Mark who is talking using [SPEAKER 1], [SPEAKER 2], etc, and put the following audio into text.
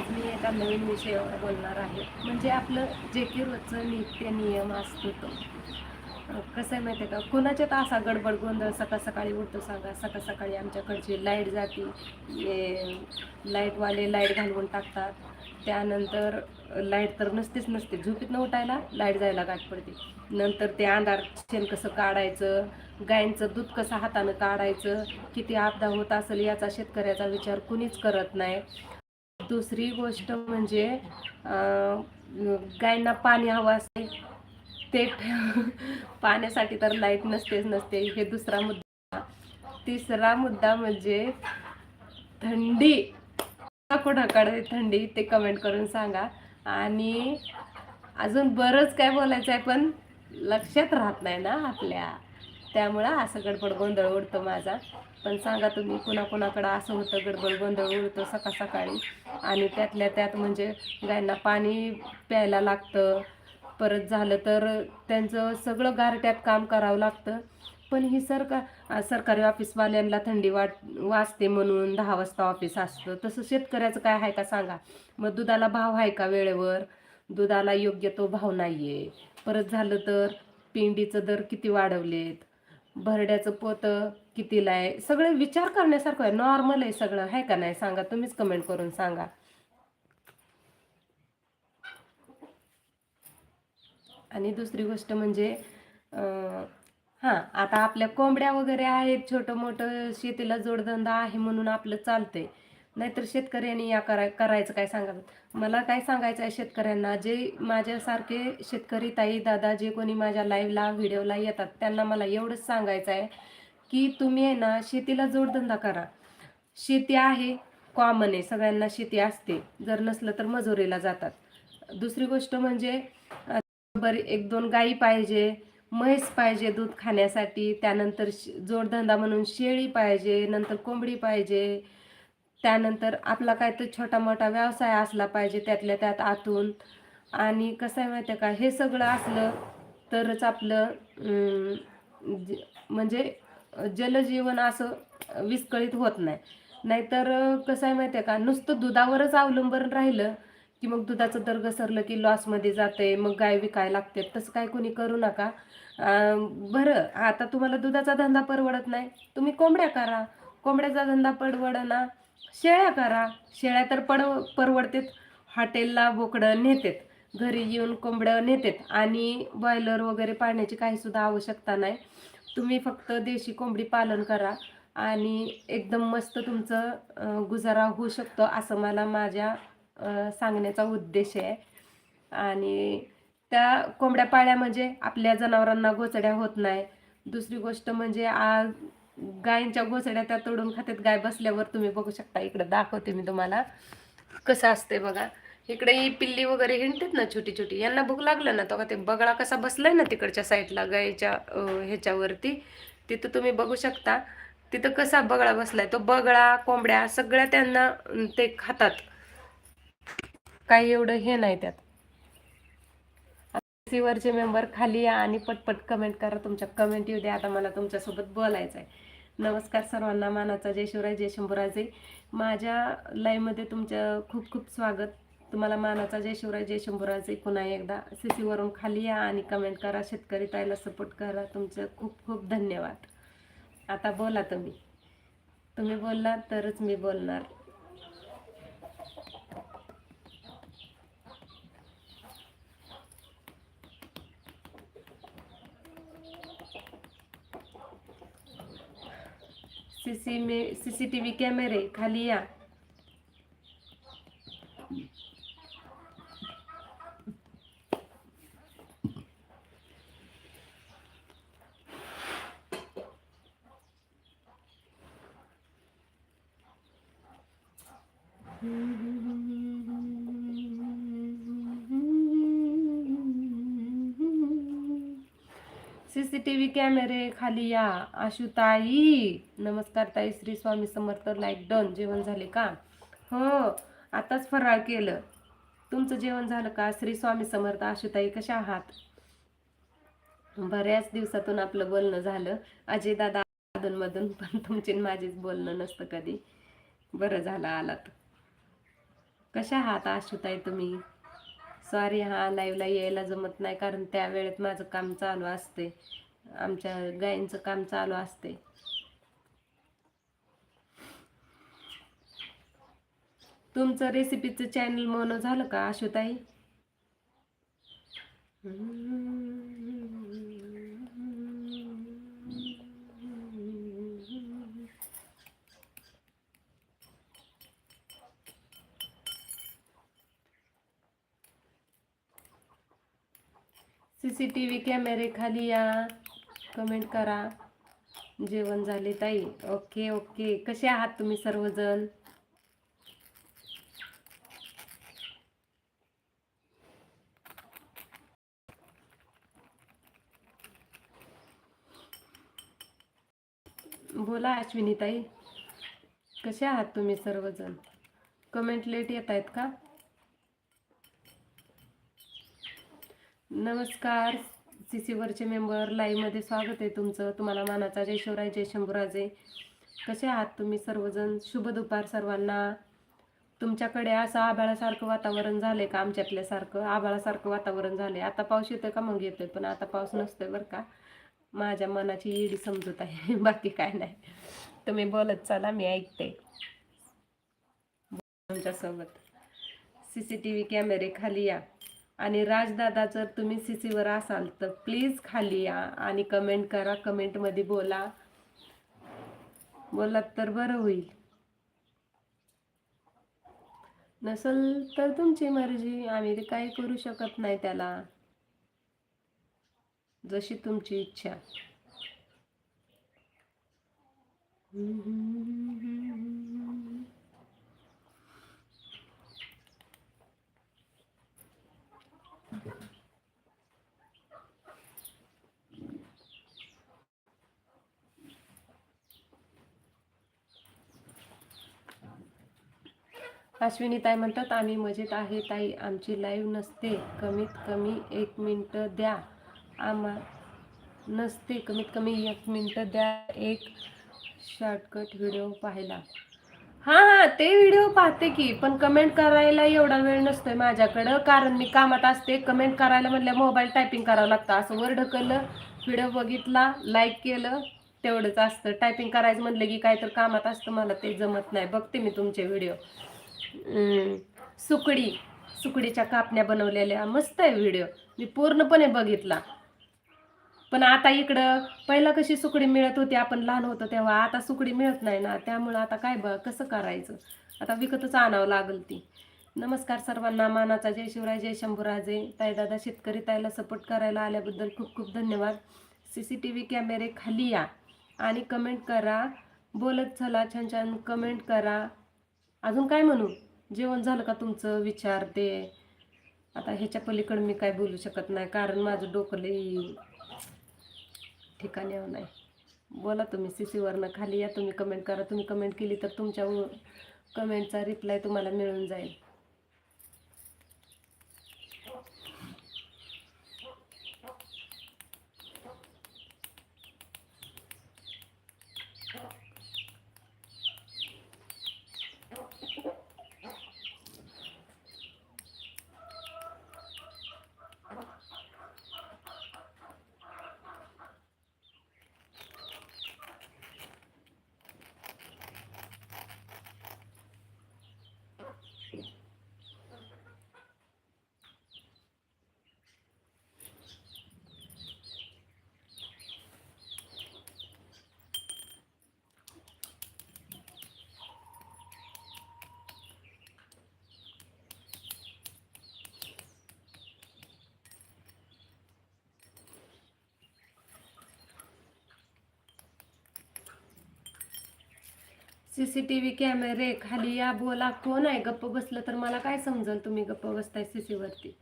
[SPEAKER 1] आज मी एका नवीन विषयावर बोलणार आहे. म्हणजे आपलं जे की रोजचं नित्य नियम असतो तो. कसं आहे माहिती आहे का? तर असा गडबड गोंधळ सकाळ सकाळी उठतो सांगा सकाळ सकाळी आमच्याकडची लाइट जाती. लाईटवाले लाइट घालवून टाकतात. त्यानंतर लाइट तर नसतेच नसते. झोपीत न उठायला लाइट जायला गाठ पडते. नंतर ते अंधार शेण कसं काढायचं गायींचं दूध कसं हातानं काढायचं किती आपदा होत असेल याचा शेतकऱ्याचा विचार कुणीच करत नाही. दुसरी गोष्ट म्हणजे गायींना पाणी हवं असते ते पाण्यासाठी तर लाइट नसतेच नसते. हे दुसरा मुद्दा. तिसरा मुद्दा म्हणजे थंडी. कोणाकडे थंडी ते कमेंट करून सांगा. आणि अजून बरंच काय बोलायचं आहे पण लक्षात राहत नाही ना आपल्या. त्यामुळं असं गडबड गोंधळ उडतो माझा. पण सांगा तुम्ही कुणाकुणाकडं असं होतं गडबड गोंधळ उडतो सकाळ सकाळी? आणि त्यातल्या त्यात म्हणजे गायींना पाणी प्यायला लागतं. परत झालं तर त्यांचं सगळं गारट्यात काम करावं लागतं. पण ही सरकार सरकारी ऑफिसवाल्यांना थंडी वाट वाजते म्हणून दहा वाजता ऑफिस असतं. तसं शेतकऱ्याचं काय आहे का सांगा? मग दुधाला भाव आहे का वेळेवर? दुधाला योग्य तो भाव नाही आहे परत झालं तर पिंडीचं दर किती वाढवलेत? भरड्याचं पोतं कितीला आहे? सगळं विचार करण्यासारखं आहे. नॉर्मल आहे सगळं. आहे का नाही? सांगा. तुम्हीच कमेंट करून सांगा. आणि दुसरी गोष्ट म्हणजे अं, हां आता आपल्या कोंबड्या वगैरे आहेत. छोटं मोठं शेतीला जोडधंदा आहे म्हणून आपलं चालतंय. नाहीतर शेतकऱ्यांनी या करा करायचं काय सांगा? मला काय सांगायचं आहे शेतकऱ्यांना जे माझ्यासारखे शेतकरी ताई दादा जे कोणी माझ्या लाईव्हला व्हिडिओला येतात त्यांना मला एवढंच सांगायचं आहे की तुम्ही आहे ना शेतीला जोडधंदा करा. शेती आहे कॉमन आहे सगळ्यांना शेती असते. जर नसलं तर मजुरीला जातात. दुसरी गोष्ट म्हणजे बरी एक दोन गाई पाहिजे म्हैस पाहिजे दूध खाण्यासाठी त्यानंतर श- जोडधंदा म्हणून शेळी पाहिजे नंतर कोंबडी पाहिजे त्यानंतर आपला काय तर छोटा मोठा व्यवसाय असला पाहिजे त्यातल्या त्यात आतून. आणि कसं आहे माहिती आहे का? हे सगळं असलं तरच आपलं ज- म्हणजे जलजीवन असं विस्कळीत होत नाही. नाहीतर कसं आहे माहिती आहे का? नुसतं दुधावरच अवलंबून राहिलं की मग दुधाचं दर घसरलं की लॉसमध्ये जाते मग गाय विकायला लागते. तसं काय कोणी करू नका. बरं आता तुम्हाला दुधाचा धंदा परवडत नाही. तुम्ही कोंबड्या करा. कोंबड्याचा धंदा परवडना. शेळ्या करा. शेळ्या तर पड परवडतेत. हॉटेलला बोकडं नेतात. घरी येऊन कोंबडं नेतात. आणि बॉयलर वगैरे पाळण्याची काही सुद्धा आवश्यकता नाही. तुम्ही फक्त देशी कोंबडी पालन करा. आणि एकदम मस्त तुमचं गुजारा होऊ शकतो असं मला माझ्या सांगण्याचा उद्देश आहे. आणि त्या कोंबड्या पाळ्या म्हणजे आपल्या जनावरांना गोचड्या होत नाही. दुसरी गोष्ट म्हणजे आज गायींच्या घोसड्या त्या तोडून खात्यात गाय बसल्यावर तुम्ही बघू शकता. इकडं दाखवते मी तुम्हाला. कसं असते बघा. इकडे ही पिल्ली वगैरे हिंडतात ना छोटी छोटी. यांना भूक लागलं ना तो का ते बगळा कसा बसलाय ना तिकडच्या साईडला गायीच्या ह्याच्यावरती. तिथं तुम्ही बघू शकता. तिथं कसा बगळा बसलाय. तो बगळा कोंबड्या सगळ्या त्यांना ते खातात. काही एवढं हे नाही त्यात. सीवरचे मेंबर खाली या आणि पटपट कमेंट करा. तुमच्या कमेंट येऊ द्या. आता मला तुमच्यासोबत बोलायचं आहे नमस्कार सर्वांना. मानाचा जय शिवराय जय शंभूराजे. माझ्या लाईव्हमध्ये तुमचं खूप खूप स्वागत. तुम्हाला मानाचा जय शिवराय जय शंभूराजे पुन्हा एकदा सी सीवरून खाली या आणि कमेंट करा. शेतकरी ताईला सपोर्ट करा. तुमचं खूप खूप धन्यवाद. आता बोला तुम्ही. तुम्ही बोलला तरच मी बोलणार. सीसी मे सी सी टी व्ही कॅमेरे खाली या. सीसीटीव्ही कॅमेरे खाली या. आशुताई नमस्कार ताई श्री स्वामी समर्थ लाईक डन जेवण झाले का? हो आताच फराळ केलं. तुमचं जेवण झालं का? श्री स्वामी समर्थ आशुताई कशा आहात? बऱ्याच दिवसातून आपलं बोलणं झालं. अजय दादा मधून पण तुमची माझीच बोलणं नसतं कधी. बरं झालं आलात. कशा आहात आशुताई तुम्ही? सॉरी हा लाईव्हला यायला जमत नाही कारण त्या वेळेत माझं काम चालू असते. आमच्या गायींचं काम चालू असते. तुमचं रेसिपीचं चॅनल मोनो झालं का आशुताई? सी सी टी व्ही कॅमेरे खाली या. कमेंट करा. जेवण झाले ताई. Okay okay. कसे आहात तुम्ही सर्वजण? बोला अश्विनी ताई. कसे आहात तुम्ही सर्वजण? कमेंट लेट येत आहेत का? नमस्कार. सी सी वरचे मेंबर लाईव्हमध्ये स्वागत आहे तुमचं. तुम्हाला मानाचा जय शिवराय जय शंभूराजे. कसे आहात तुम्ही सर्वजण? शुभ दुपार सर्वांना. तुमच्याकडे असं आभाळासारखं वातावरण झालंय का? आमच्यातल्यासारखं आभाळासारखं वातावरण झालंय. आता पाऊस येतोय का? मग येतोय. पण आता पाऊस नसतोय बरं का. माझ्या मनाची ईडी समजत आहे. बाकी काय नाही. तुम्ही बोलत चला मी ऐकते. तुमच्यासोबत. सी सी टी व्ही कॅमेरे खाली या. आणि राजदादा जर तुम्ही सी सीवर असाल तर प्लीज खाली या आणि कमेंट करा. कमेंटमध्ये बोला. बोलात तर बरं होईल. नसल तर तुमची मर्जी. आम्ही ते काही करू शकत नाही त्याला. जशी तुमची इच्छा. अश्विनी ताई म्हणतात आम्ही मजेत आहे ताई. आमची लाईव्ह नसते. कमीत कमी एक मिनटं द्या. आम्हा नसते कमीत कमी एक मिनटं द्या. एक शॉर्टकट व्हिडिओ पाहायला हां हां. ते व्हिडिओ पाहते की पण कमेंट करायला एवढा वेळ नसतोय माझ्याकडं. कारण मी कामात असते. कमेंट करायला म्हणलं मोबाईल टायपिंग करावं लागतं. असं वर ढकललं व्हिडिओ बघितला लाईक केलं तेवढंच असतं. टायपिंग करायचं म्हणलं की काय तर कामात असतं. मला ते जमत नाही. बघते मी तुमचे व्हिडिओ सुकडी सुकडीच्या कापण्या बनवलेल्या. मस्त आहे व्हिडिओ मी पूर्णपणे बघितला. पण आता इकडं पहिला कशी सुकडी मिळत होती आपण लहान होतो तेव्हा. आता सुकडी मिळत नाही ना. त्यामुळं आता काय ब कसं करायचं? आता विकतच आणावं लागल ती. नमस्कार सर्वांना. मानाचा जय शिवराय जय शंभूराजे. ताई दादा शेतकरी ताईला सपोर्ट करायला आल्याबद्दल खूप खूप धन्यवाद. सी सी टी व्ही कॅमेरे खाली या. आणि कमेंट करा. बोलत चला छान छान कमेंट करा. अजून काय म्हणू? जेवण झालं का तुमचं? विचार ते. आता ह्याच्या पलीकडे मी काय बोलू शकत नाही कारण माझं डोकं लई ठिकाणी नाही बोला तुम्ही सी सीवरनं खाली या तुम्ही कमेंट करा. तुम्ही कमेंट केली तर तुमच्या कमेंटचा रिप्लाय तुम्हाला मिळून जाईल. सी सी टी व्ही कॅमेरे खाली या बोला कोण आहे? गप्प बसलं तर मला काय समजल तुम्ही गप्प बसताय सी सीवरती